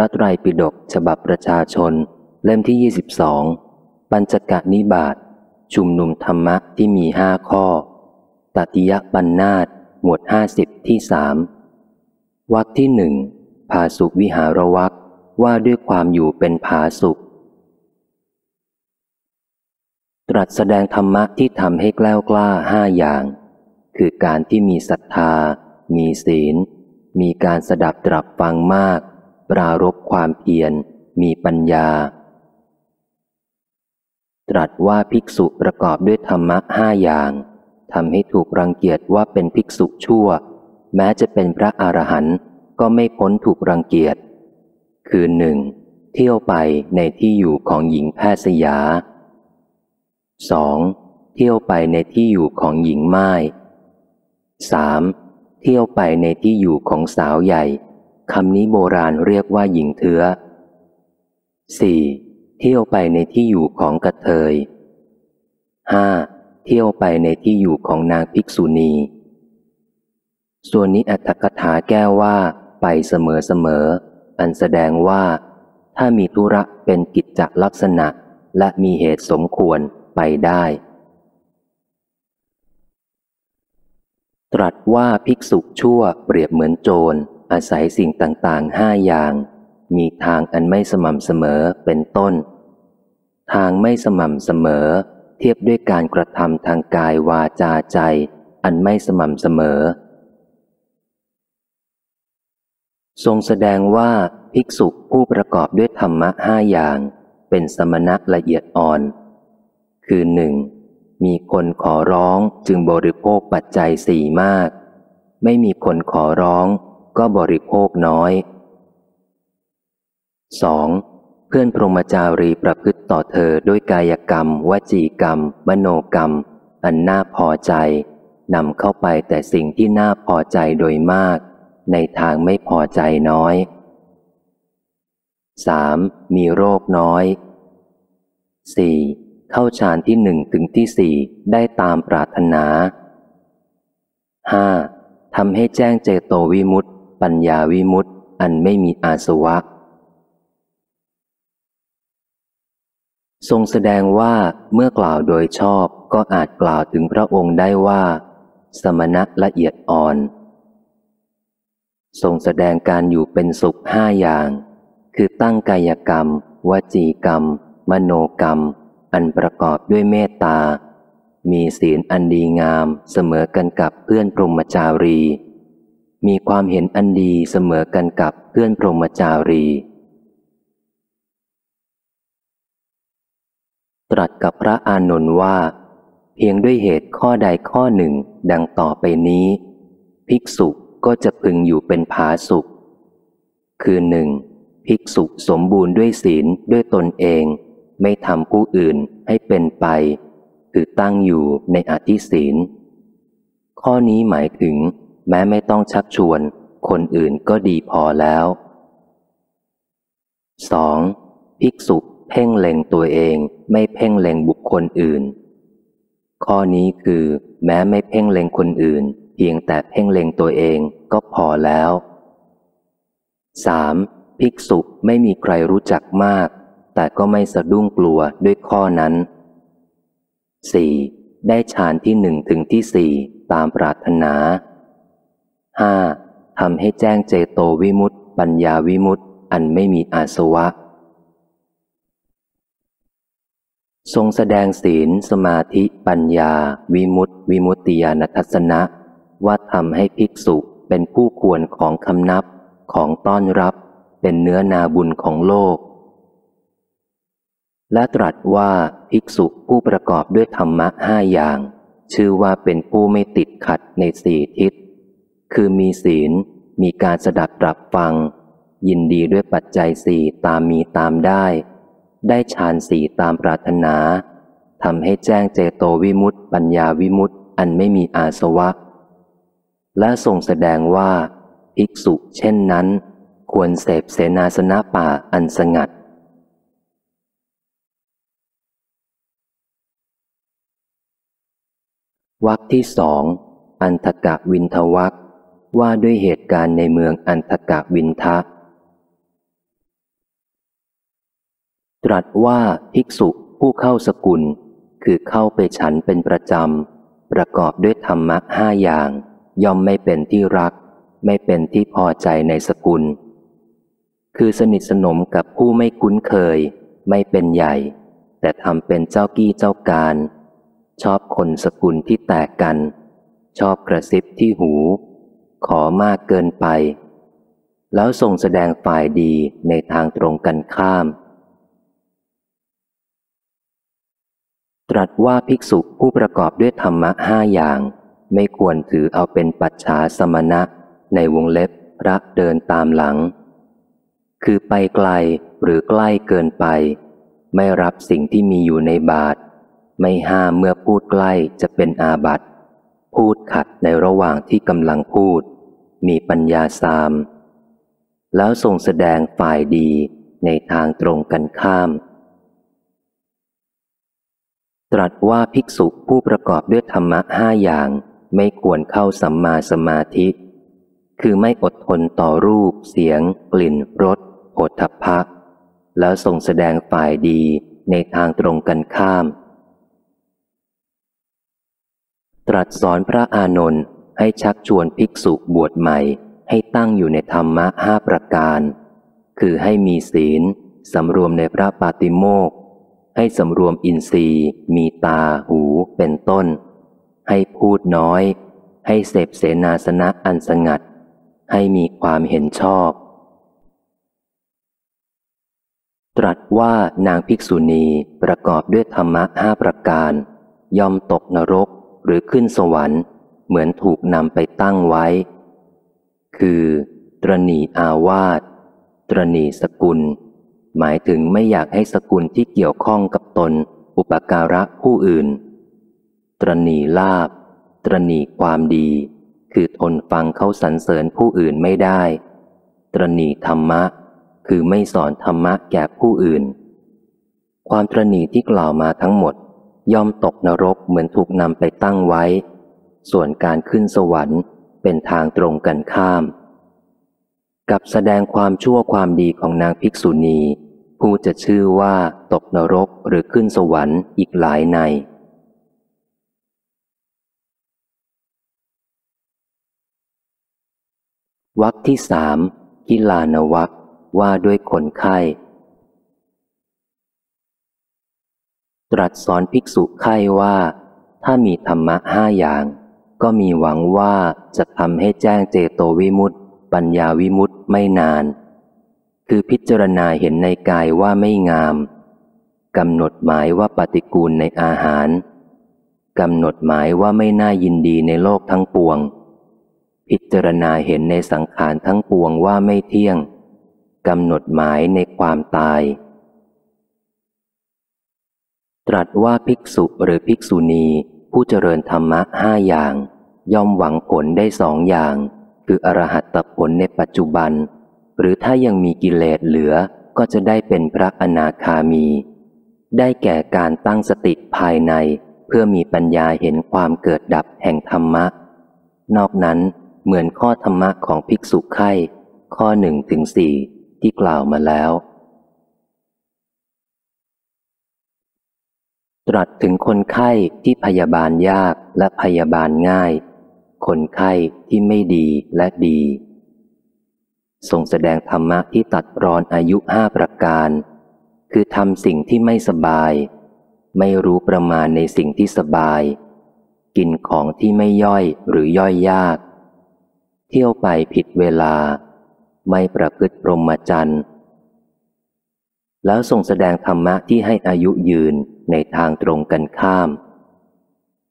ระไตรปิฎกฉบับประชาชน เล่มที่ 22 ปัญจกะนิบาตชุมนุมธรรมะที่มีห้าข้อตติยบัญนาตหมวดห้าสิบที่สามวักที่หนึ่งภาสุวิหารวักว่าด้วยความอยู่เป็นผาสุข ตรัสแสดงธรรมะที่ทำให้แกล้วกล้าห้าอย่าง คือการที่มีศรัทธา มีศีล มีการสดับตรับฟังมาก ปรารบความเพียรมีปัญญา ตรัสว่าภิกษุประกอบด้วยธรรมะห้าอย่างทำให้ถูกรังเกียจว่าเป็นภิกษุชั่ว แม้จะเป็นพระอรหันต์ก็ไม่พ้นถูกรังเกียจ คือหนึ่งเที่ยวไปในที่อยู่ของหญิงแพทย์สยา 2. เที่ยวไปในที่อยู่ของหญิงไม้ 3. เที่ยวไปในที่อยู่ของสาวใหญ่ คำนี้โบราณเรียกว่าหญิงเถือ 4. เที่ยวไปในที่อยู่ของกระเทย 5. เที่ยวไปในที่อยู่ของนางภิกษุณี ส่วนนี้อัตถกถาแก้ว่า ไปเสมอเสมอ อันแสดงว่า ถ้ามีธุระเป็นกิจจลักษณะ และมีเหตุสมควรไปได้ ตรัสว่าภิกษุชั่วเปรียบเหมือนโจร อาศัยสิ่งต่างๆห้าอย่าง มีทางอันไม่สม่ำเสมอเป็นต้น ทางไม่สม่ำเสมอ เทียบด้วยการกระทำทางกายวาจาใจ อันไม่สม่ำเสมอ ทรงแสดงว่าภิกษุผู้ประกอบด้วยธรรมะห้าอย่าง เป็นสมณะละเอียดอ่อน คือหนึ่งมีคนขอร้องจึงบริโภคปัจจัยสี่มาก ไม่มีคนขอร้อง ก็บริโภคน้อย 2. เพื่อนพรหมจารีประพฤติต่อเธอด้วยกายกรรม วจีกรรม มโนกรรม อันน่าพอใจนำเข้าไปแต่สิ่งที่น่าพอใจโดยมาก ในทางไม่พอใจน้อย 3. มีโรคน้อย 4. เข้าฌานที่หนึ่งถึงที่สี่ได้ตามปรารถนา 5. ทำให้แจ้งเจโตวิมุตต ปัญญาวิมุตติอันไม่มีอาสวะ ทรงแสดงว่าเมื่อกล่าวโดยชอบก็อาจกล่าวถึงพระองค์ได้ว่า สมณะละเอียดอ่อน ทรงแสดงการอยู่เป็นสุขห้าอย่าง คือตั้งกายกรรม วจีกรรม มโนกรรม อันประกอบด้วยเมตตา มีศีลอันดีงามเสมอกันกับเพื่อนพรหมจารี มีความเห็นอันดีเสมอกันกับเพื่อนพรหมจารี ตรัสกับพระอานนท์ว่า เพียงด้วยเหตุข้อใดข้อหนึ่งดังต่อไปนี้ ภิกษุก็จะพึงอยู่เป็นผาสุข คือหนึ่งภิกษุสมบูรณ์ด้วยศีลด้วยตนเอง ไม่ทำผู้อื่นให้เป็นไป คือตั้งอยู่ในอธิศีล ข้อนี้หมายถึง แม้ไม่ต้องชักชวน คนอื่นก็ดีพอแล้ว 2. ภิกษุเพ่งเล็งตัวเองไม่เพ่งเล็งบุคคลอื่น ข้อนี้คือ แม้ไม่เพ่งเล็งคนอื่น เพียงแต่เพ่งเล็งตัวเองก็พอแล้ว 3. ภิกษุไม่มีใครรู้จักมาก แต่ก็ไม่สะดุ้งกลัวด้วยข้อนั้น 4. ได้ฌานที่หนึ่งถึงที่สี่ตามปรารถนา 5. ทำให้แจ้งเจโตวิมุตติ ปัญญาวิมุตติ อันไม่มีอาสวะ ทรงแสดงศีล สมาธิปัญญา วิมุตติ วิมุตติญาณทัศนะ ว่าทำให้ภิกษุเป็นผู้ควรของคำนับของต้อนรับเป็นเนื้อนาบุญของโลก และตรัสว่าภิกษุผู้ประกอบด้วยธรรมะห้าอย่าง ชื่อว่าเป็นผู้ไม่ติดขัดในสี่ทิศ คือมีศีล มีการสดับตรับฟัง ยินดีด้วยปัจจัยสี่ตามมีตามได้ ได้ฌานสี่ตามปรารถนาทำให้แจ้งเจโตวิมุตติปัญญาวิมุตติอันไม่มีอาสวะ และทรงแสดงว่าภิกษุเช่นนั้น ควรเสพเสนาสนะป่าอันสงัดวักที่สองอันทกะวินทวัก ว่าด้วยเหตุการณ์ในเมืองอันทกะวินทะ ตรัสว่าภิกษุผู้เข้าสกุล คือเข้าไปฉันเป็นประจำ ประกอบด้วยธรรมะห้าอย่าง ย่อมไม่เป็นที่รัก ไม่เป็นที่พอใจในสกุล คือสนิทสนมกับผู้ไม่คุ้นเคย ไม่เป็นใหญ่ แต่ทำเป็นเจ้ากี้เจ้าการ ชอบคนสกุลที่แตกกัน ชอบกระซิบที่หู ขอมากเกินไป แล้วทรงแสดงฝ่ายดีในทางตรงกันข้าม ตรัสว่าภิกษุผู้ประกอบด้วยธรรมะห้าอย่าง ไม่ควรถือเอาเป็นปัจฉาสมณะ ในวงเล็บพระเดินตามหลัง คือไปไกลหรือใกล้เกินไป ไม่รับสิ่งที่มีอยู่ในบาท ไม่ห้ามเมื่อพูดใกล้จะเป็นอาบัติพูดขัดในระหว่างที่กำลังพูด มีปัญญาสาม แล้วทรงแสดงฝ่ายดีในทางตรงกันข้าม ตรัสว่าภิกษุผู้ประกอบด้วยธรรมะห้าอย่างไม่ควรเข้าสัมมาสมาธิ คือไม่อดทนต่อรูป เสียง กลิ่นรสโผฏฐัพพะแล้วทรงแสดงฝ่ายดีในทางตรงกันข้าม ตรัสสอนพระอานนท์ ให้ชักชวนภิกษุบวชใหม่ให้ตั้งอยู่ในธรรมะห้าประการ คือให้มีศีลสำรวมในพระปาติโมกให้สำรวมอินทรีย์ มีตาหูเป็นต้น ให้พูดน้อย ให้เสพเสนาสนะอันสงัด ให้มีความเห็นชอบ ตรัสว่านางภิกษุณีประกอบด้วยธรรมะห้าประการ ย่อมตกนรกหรือขึ้นสวรรค์ เหมือนถูกนำไปตั้งไว้ คือตรณีอาวาสตรณีสกุล หมายถึงไม่อยากให้สกุลที่เกี่ยวข้องกับตน อุปการะผู้อื่น ตรณีลาบ ตรณีความดี คือทนฟังเขาสรรเสริญผู้อื่นไม่ได้ ตรณีธรรมะ คือไม่สอนธรรมะแก่ผู้อื่น ความตรณีที่กล่าวมาทั้งหมด ย่อมตกนรกเหมือนถูกนำไปตั้งไว้ ส่วนการขึ้นสวรรค์เป็นทางตรงกันข้าม กับแสดงความชั่วความดีของนางภิกษุณี ผู้จะชื่อว่าตกนรกหรือขึ้นสวรรค์อีกหลายใน วักที่สามกิลานวักว่าด้วยคนไข้ ตรัสสอนภิกษุไข้ว่า ถ้ามีธรรมะห้าอย่าง ก็มีหวังว่าจะทำให้แจ้งเจโตวิมุตติปัญญาวิมุตติไม่นาน คือพิจารณาเห็นในกายว่าไม่งามกำหนดหมายว่าปฏิกูลในอาหารกำหนดหมายว่าไม่น่ายินดีในโลกทั้งปวง พิจารณาเห็นในสังขารทั้งปวงว่าไม่เที่ยงกำหนดหมายในความตาย ตรัสว่าภิกษุหรือภิกษุณี ผู้เจริญธรรมะห้าอย่าง ย่อมหวังผลได้สองอย่าง คืออรหัตผลในปัจจุบัน หรือถ้ายังมีกิเลสเหลือก็จะได้เป็นพระอนาคามี ได้แก่การตั้งสติภายใน เพื่อมีปัญญาเห็นความเกิดดับแห่งธรรมะ นอกนั้นเหมือนข้อธรรมะของภิกษุไข่ข้อหนึ่งถึงสี่ที่กล่าวมาแล้ว ตรัสถึงคนไข้ที่พยาบาลยากและพยาบาลง่าย คนไข้ที่ไม่ดีและดีทรงแสดงธรรมะที่ตัดรอนอายุห้าประการ คือทำสิ่งที่ไม่สบาย ไม่รู้ประมาณในสิ่งที่สบาย กินของที่ไม่ย่อยหรือย่อยยาก เที่ยวไปผิดเวลา ไม่ประพฤติพรหมจรรย์ แล้วทรงแสดงธรรมะที่ให้อายุยืนในทางตรงกันข้าม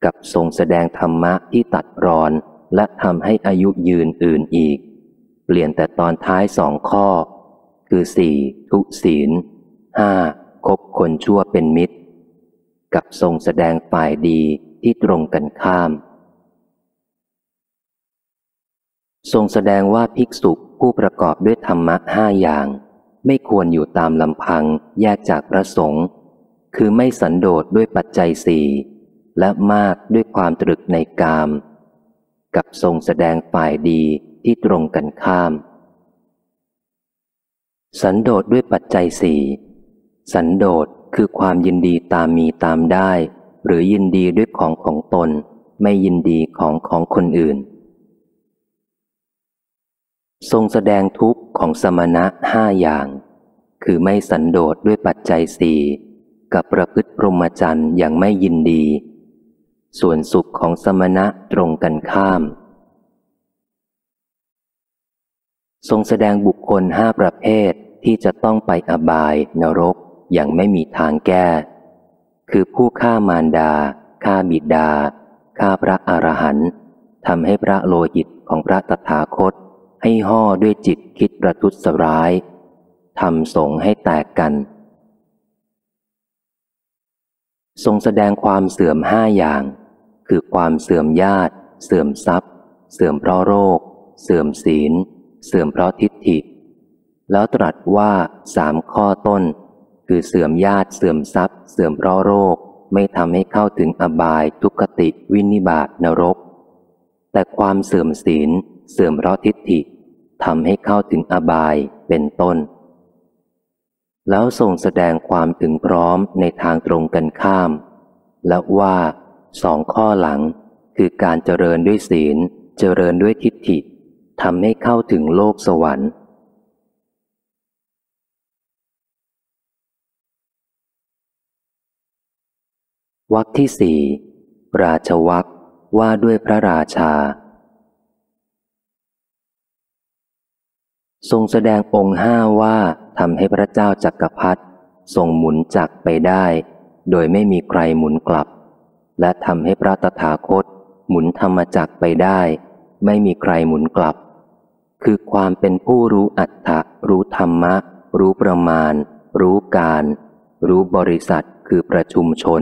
กับทรงแสดงธรรมะที่ตัดรอนและทำให้อายุยืนอื่นอีก เปลี่ยนแต่ตอนท้ายสองข้อ คือสี่ทุศีลห้าคบคนชั่วเป็นมิตร กับทรงแสดงฝ่ายดีที่ตรงกันข้าม ทรงแสดงว่าภิกษุผู้ประกอบด้วยธรรมะห้าอย่าง ไม่ควรอยู่ตามลำพังแยกจากพระสงฆ์คือไม่สันโดษด้วยปัจจัยสี่และมากด้วยความตรึกในกาม กับทรงแสดงฝ่ายดีที่ตรงกันข้าม สันโดษด้วยปัจจัยสี่สันโดษคือความยินดีตามมีตามได้ หรือยินดีด้วยของของตน ไม่ยินดีของของคนอื่น ทรงแสดงทุกข์ ของสมณะห้าอย่าง คือไม่สันโดษด้วยปัจจัยสี่กับประพฤติพรหมจรรย์อย่างไม่ยินดี ส่วนสุขของสมณะตรงกันข้าม ทรงแสดงบุคคลห้าประเภทที่จะต้องไปอบายนรกอย่างไม่มีทางแก้ คือผู้ฆ่ามารดาฆ่าบิดาฆ่าพระอรหันต์ทำให้พระโลหิตของพระตถาคต ให้ห่อด้วยจิตคิดประทุษร้ายทำสงให้แตกกัน ทรงแสดงความเสื่อมห้าอย่าง คือความเสื่อมญาติ เสื่อมทรัพย์ เสื่อมเพราะโรค เสื่อมศีล เสื่อมเพราะทิฏฐิ แล้วตรัสว่าสามข้อต้น คือเสื่อมญาติเสื่อมทรัพย์ เสื่อมเพราะโรคไม่ทำให้เข้าถึงอบายทุกติวินิบาตนรก แต่ความเสื่อมศีล เสื่อมเพราะทิฏฐิทำให้เข้าถึงอบายเป็นต้น แล้วทรงแสดงความถึงพร้อมในทางตรงกันข้าม และว่าสองข้อหลังคือการเจริญด้วยศีล เจริญด้วยทิฏฐิทำให้เข้าถึงโลกสวรรค์วักที่สี่ราชวักว่าด้วยพระราชา ทรงแสดงองค์ห้าว่าทำให้พระเจ้าจักรพรรดิทรงหมุนจักไปได้ โดยไม่มีใครหมุนกลับ และทำให้พระตถาคต หมุนธรรมจักไปได้ ไม่มีใครหมุนกลับ คือความเป็นผู้รู้อัตถะรู้ธรรมะ รู้ประมาณ รู้การ รู้บริษัทคือประชุมชน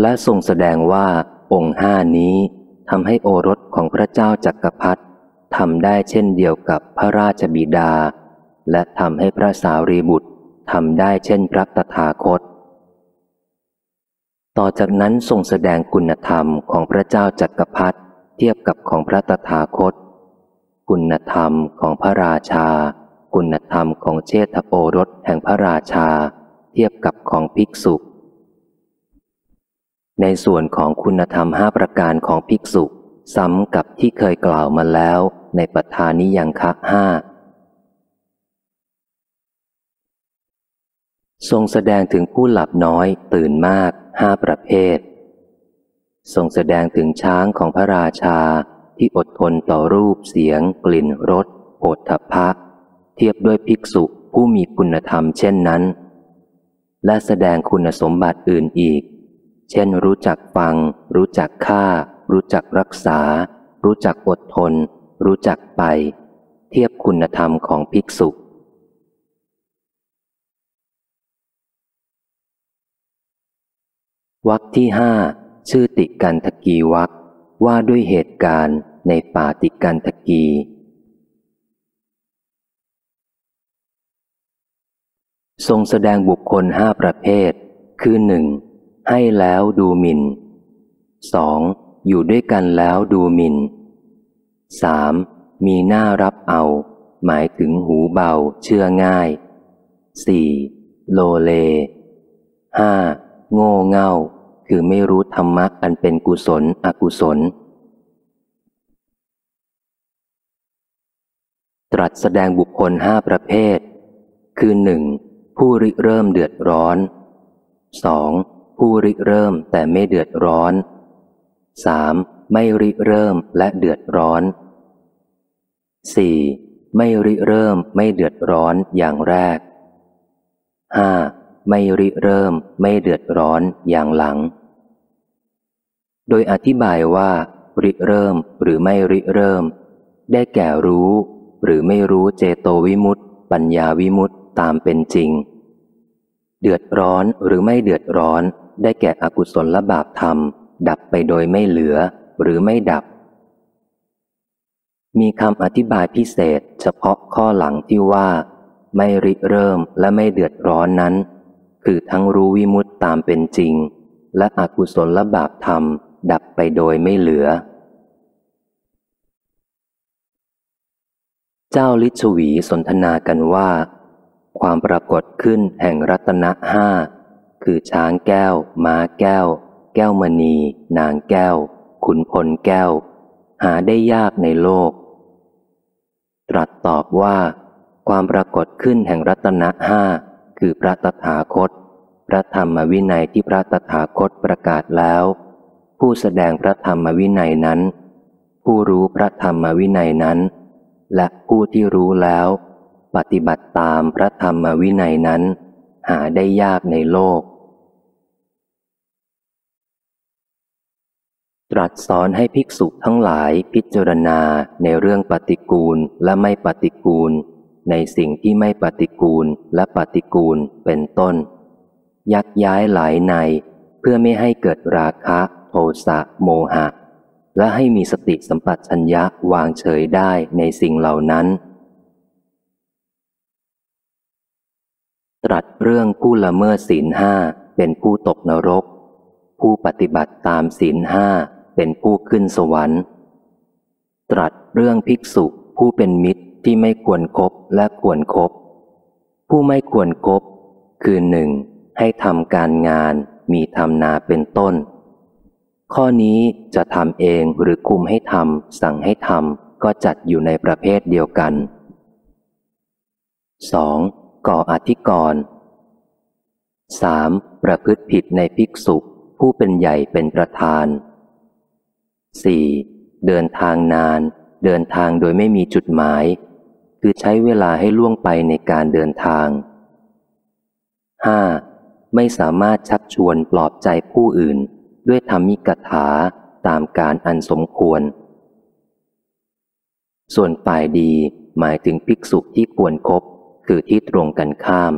และทรงแสดงว่าองค์ห้านี้ทำให้โอรสของพระเจ้าจักรพรรดิ ทำได้เช่นเดียวกับพระราชบิดา และทำให้พระสารีบุตรทำได้เช่นพระตถาคต ต่อจากนั้นทรงแสดงคุณธรรมของพระเจ้าจักรพรรดิเทียบกับของพระตถาคต คุณธรรมของพระราชา คุณธรรมของเชษฐโอรสแห่งพระราชา เทียบกับของภิกษุ ในส่วนของคุณธรรมห้าประการของภิกษุ ซ้ำกับที่เคยกล่าวมาแล้วในปทานิยังคะห้าทรงแสดงถึงผู้หลับน้อยตื่นมากห้าประเภท ทรงแสดงถึงช้างของพระราชาที่อดทนต่อรูปเสียง กลิ่นรสโอทพะ เทียบด้วยภิกษุผู้มีคุณธรรมเช่นนั้น และแสดงคุณสมบัติอื่นอีก เช่นรู้จักฟัง รู้จักฆ่า รู้จักรักษา รู้จักอดทน รู้จักไป เทียบคุณธรรมของภิกษุวักที่ห้าชื่อติกันทกีวักว่าด้วยเหตุการณ์ในป่าติกันทกี ทรงแสดงบุคคลห้าประเภท คือหนึ่งให้แล้วดูหมิน่นสอง อยู่ด้วยกันแล้วดูหมิน่นสามมีหน้ารับเอา หมายถึงหูเบาเชื่อง่ายสี่โลเลห้าโง่เง่า คือไม่รู้ธรรมะอันเป็นกุศลอกุศล ตรัสแสดงบุคคลห้าประเภท คือหนึ่งผู้ริเริ่มเดือดร้อนสองผู้ริเริ่มแต่ไม่เดือดร้อน 3. ไม่ริเริ่มและเดือดร้อน 4. ไม่ริเริ่มไม่เดือดร้อนอย่างแรก 5. ไม่ริเริ่มไม่เดือดร้อนอย่างหลัง โดยอธิบายว่า ริเริ่มหรือไม่ริเริ่ม ได้แก่รู้ หรือไม่รู้เจโตวิมุตต์ปัญญาวิมุตต์ตามเป็นจริง เดือดร้อนหรือไม่เดือดร้อนได้แก่อกุศลและบาปธรรม ดับไปโดยไม่เหลือหรือไม่ดับ มีคำอธิบายพิเศษเฉพาะข้อหลังที่ว่า ไม่ริเริ่มและไม่เดือดร้อนนั้น คือทั้งรู้วิมุตตามเป็นจริง และอกุศลและบาปธรรม ดับไปโดยไม่เหลือ เจ้าลิชวีสนทนากันว่า ความปรากฏขึ้นแห่งรัตนะห้าคือช้างแก้ว ม้าแก้ว แก้วมณี นางแก้ว ขุนพลแก้ว หาได้ยากในโลก ตรัสตอบว่า ความปรากฏขึ้นแห่งรัตนะห้าคือพระตถาคต พระธรรมวินัยที่พระตถาคตประกาศแล้ว ผู้แสดงพระธรรมวินัยนั้น ผู้รู้พระธรรมวินัยนั้น และผู้ที่รู้แล้ว ปฏิบัติตามพระธรรมวินัยนั้น หาได้ยากในโลก ตรัสสอนให้ภิกษุทั้งหลายพิจารณาในเรื่องปฏิกูลและไม่ปฏิกูล ในสิ่งที่ไม่ปฏิกูลและปฏิกูลเป็นต้น ยักย้ายหลายใน เพื่อไม่ให้เกิดราคะโทสะโมหะ และให้มีสติสัมปชัญญะวางเฉยได้ในสิ่งเหล่านั้น ตรัสเรื่องผู้ละเมิดศีลห้าเป็นผู้ตกนรก ผู้ปฏิบัติตามศีลห้า เป็นผู้ขึ้นสวรรค์ ตรัสเรื่องภิกษุผู้เป็นมิตรที่ไม่ควรครบและควรครบผู้ไม่ควรครบคือหนึ่งให้ทำการงานมีทำนาเป็นต้น ข้อนี้จะทำเองหรือคุมให้ทำสั่งให้ทำก็จัดอยู่ในประเภทเดียวกัน 2. ก่ออธิกรณ์สามประพฤติผิดในภิกษุผู้เป็นใหญ่เป็นประธาน 4. เดินทางนาน เดินทางโดยไม่มีจุดหมาย คือใช้เวลาให้ล่วงไปในการเดินทาง 5. ไม่สามารถชักชวนปลอบใจผู้อื่น ด้วยธรรมิกถาตามการอันสมควร ส่วนฝ่ายดีหมายถึงภิกษุที่ควรครบคือที่ตรงกันข้าม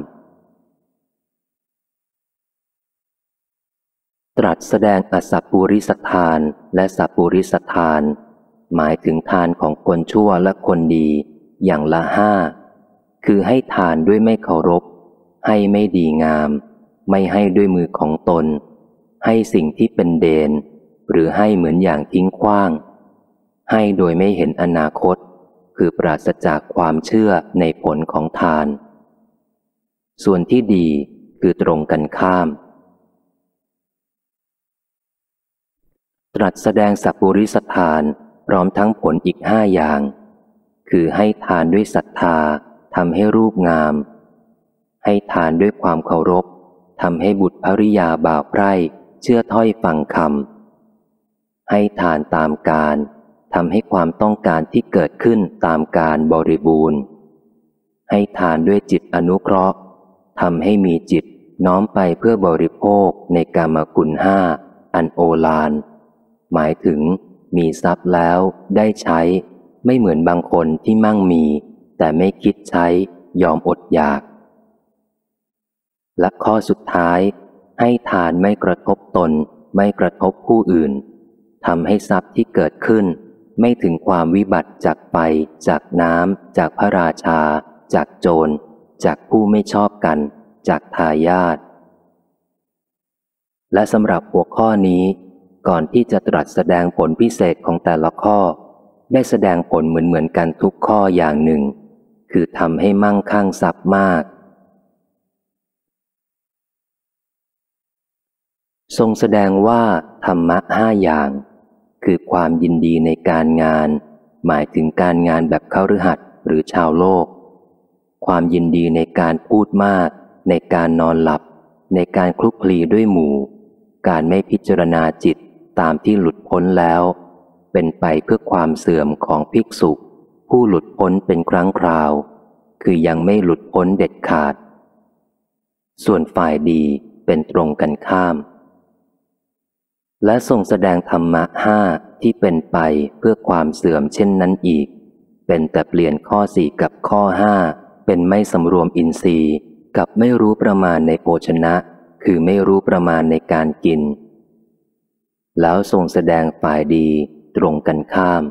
ตรัสแสดงอสัพปุริสทานและสัพปุริสทาน หมายถึงทานของคนชั่วและคนดีอย่างละห้า คือให้ทานด้วยไม่เคารพ ให้ไม่ดีงาม ไม่ให้ด้วยมือของตน ให้สิ่งที่เป็นเดน หรือให้เหมือนอย่างทิ้งขว้าง ให้โดยไม่เห็นอนาคต คือปราศจากความเชื่อในผลของทาน ส่วนที่ดีคือตรงกันข้าม ตรัสแสดงสัพปุริสทานพร้อมทั้งผลอีกห้าอย่าง คือให้ทานด้วยศรัทธาทำให้รูปงาม ให้ทานด้วยความเคารพทำให้บุตรภริยาบ่าวไพร่เชื่อถ้อยฟังคำให้ทานตามการทำให้ความต้องการที่เกิดขึ้นตามการบริบูรณ์ ให้ทานด้วยจิตอนุเคราะห์ทำให้มีจิตน้อมไปเพื่อบริโภคในกามกุลห้าอันโอลาน หมายถึงมีทรัพย์แล้วได้ใช้ ไม่เหมือนบางคนที่มั่งมี แต่ไม่คิดใช้ยอมอดอยาก และข้อสุดท้าย ให้ทานไม่กระทบตน ไม่กระทบผู้อื่นทำให้ทรัพย์ที่เกิดขึ้น ไม่ถึงความวิบัติจากไฟจากน้ำจากพระราชา จากโจร จากผู้ไม่ชอบกัน จากทายาทและสำหรับหัวข้อนี้ ก่อนที่จะตรัสแสดงผลพิเศษของแต่ละข้อ ได้แสดงผลเหมือนเหมือนกันทุกข้ออย่างหนึ่ง คือทำให้มั่งคั่งทรัพย์มาก ทรงแสดงว่า ธรรมะห้าอย่าง คือความยินดีในการงาน หมายถึงการงานแบบเข้าฤหัสหรือชาวโลก ความยินดีในการพูดมาก ในการนอนหลับ ในการคลุกคลีด้วยหมู่การไม่พิจารณาจิต ตามที่หลุดพ้นแล้ว เป็นไปเพื่อความเสื่อมของภิกษุ ผู้หลุดพ้นเป็นครั้งคราว คือยังไม่หลุดพ้นเด็ดขาด ส่วนฝ่ายดีเป็นตรงกันข้าม และทรงแสดงธรรมะห้าที่เป็นไปเพื่อความเสื่อมเช่นนั้นอีก เป็นแต่เปลี่ยนข้อสี่กับข้อห้าเป็นไม่สำรวมอินทรีย์กับไม่รู้ประมาณในโภชนะ คือไม่รู้ประมาณในการกิน แล้วทรงแสดงฝ่ายดีตรงกันข้าม